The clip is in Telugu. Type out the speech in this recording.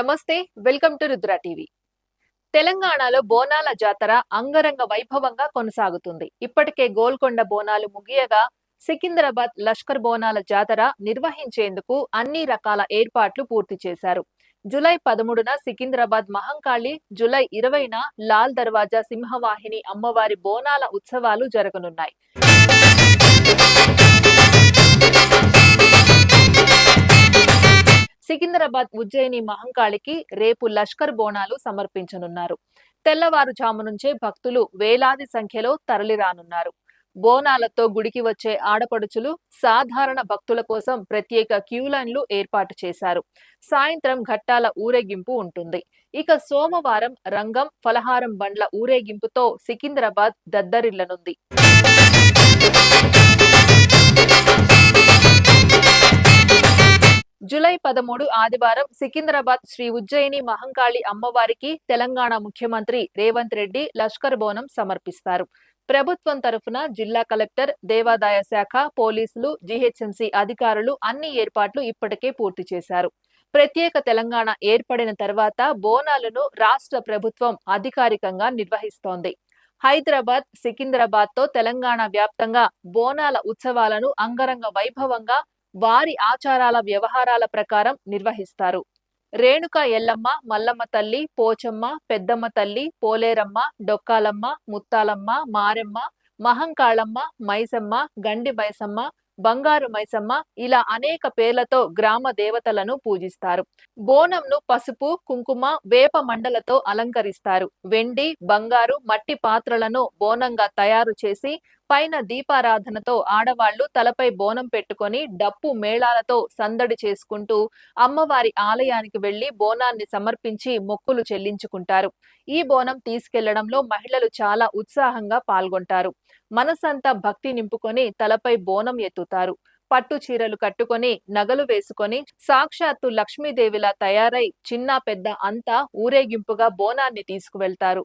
నమస్తే వెల్కమ్ టు రుద్ర టీవీ. తెలంగాణలో బోనాల జాతర అంగరంగ వైభవంగా కొనసాగుతుంది. ఇప్పటికే గోల్కొండ బోనాలు ముగియగా సికింద్రాబాద్ లష్కర్ బోనాల జాతర నిర్వహించేందుకు అన్ని రకాల ఏర్పాట్లు పూర్తి చేశారు. జులై పదమూడున సికింద్రాబాద్ మహంకాళి జులై ఇరవైన లాల్ దర్వాజా సింహవాహిని అమ్మవారి బోనాల ఉత్సవాలు జరగనున్నాయి. సికింద్రాబాద్ ఉజ్జయిని మహంకాళికి రేపు లష్కర్ బోనాలు సమర్పించనున్నారు. తెల్లవారుజాము నుంచే భక్తులు వేలాది సంఖ్యలో తరలిరానున్నారు. బోనాలతో గుడికి వచ్చే ఆడపడుచులు సాధారణ భక్తుల కోసం ప్రత్యేక క్యూ లైన్లు ఏర్పాటు చేశారు. సాయంత్రం ఘట్టాల ఊరేగింపు ఉంటుంది. ఇక సోమవారం రంగం ఫలహారం బండ్ల ఊరేగింపుతో సికింద్రాబాద్ దద్దరిల్లనుంది. పదమూడు ఆదివారం సికింద్రాబాద్ శ్రీ ఉజ్జయిని మహంకాళి అమ్మవారికి తెలంగాణ ముఖ్యమంత్రి రేవంత్ రెడ్డి లష్కర్ బోనం సమర్పిస్తారు. ప్రభుత్వం తరఫున జిల్లా కలెక్టర్ దేవాదాయ శాఖ పోలీసులు జీహెచ్ఎంసీ అధికారులు అన్ని ఏర్పాట్లు ఇప్పటికే పూర్తి చేశారు. ప్రత్యేక తెలంగాణ ఏర్పడిన తర్వాత బోనాలను రాష్ట్ర ప్రభుత్వం అధికారికంగా నిర్వహిస్తోంది. హైదరాబాద్ సికింద్రాబాద్తో తెలంగాణ వ్యాప్తంగా బోనాల ఉత్సవాలను అంగరంగ వైభవంగా వారి ఆచారాల వ్యవహారాల ప్రకారం నిర్వహిస్తారు. రేణుక ఎల్లమ్మ మల్లమ్మ తల్లి పోచమ్మ పెద్దమ్మ తల్లి పోలేరమ్మ డొక్కాలమ్మ ముత్తాలమ్మ మారెమ్మ మహంకాళమ్మ మైసమ్మ గండి మైసమ్మ బంగారు మైసమ్మ ఇలా అనేక పేర్లతో గ్రామ దేవతలను పూజిస్తారు. బోనంను పసుపు కుంకుమ వేప మండలతో అలంకరిస్తారు. వెండి బంగారు మట్టి పాత్రలను బోనంగా తయారు చేసి పైన దీపారాధనతో ఆడవాళ్ళు తలపై బోనం పెట్టుకొని డప్పు మేళాలతో సందడి చేసుకుంటూ అమ్మవారి ఆలయానికి వెళ్ళి బోనాన్ని సమర్పించి మొక్కులు చెల్లించుకుంటారు. ఈ బోనం తీసుకెళ్ళడంలో మహిళలు చాలా ఉత్సాహంగా పాల్గొంటారు. మనసంతా భక్తి నింపుకొని తలపై బోనం ఎత్తుతారు. పట్టు చీరలు కట్టుకొని నగలు వేసుకొని సాక్షాత్తు లక్ష్మీదేవిలా తయారై చిన్న పెద్ద అంతా ఊరేగింపుగా బోనాన్ని తీసుకువెళ్తారు.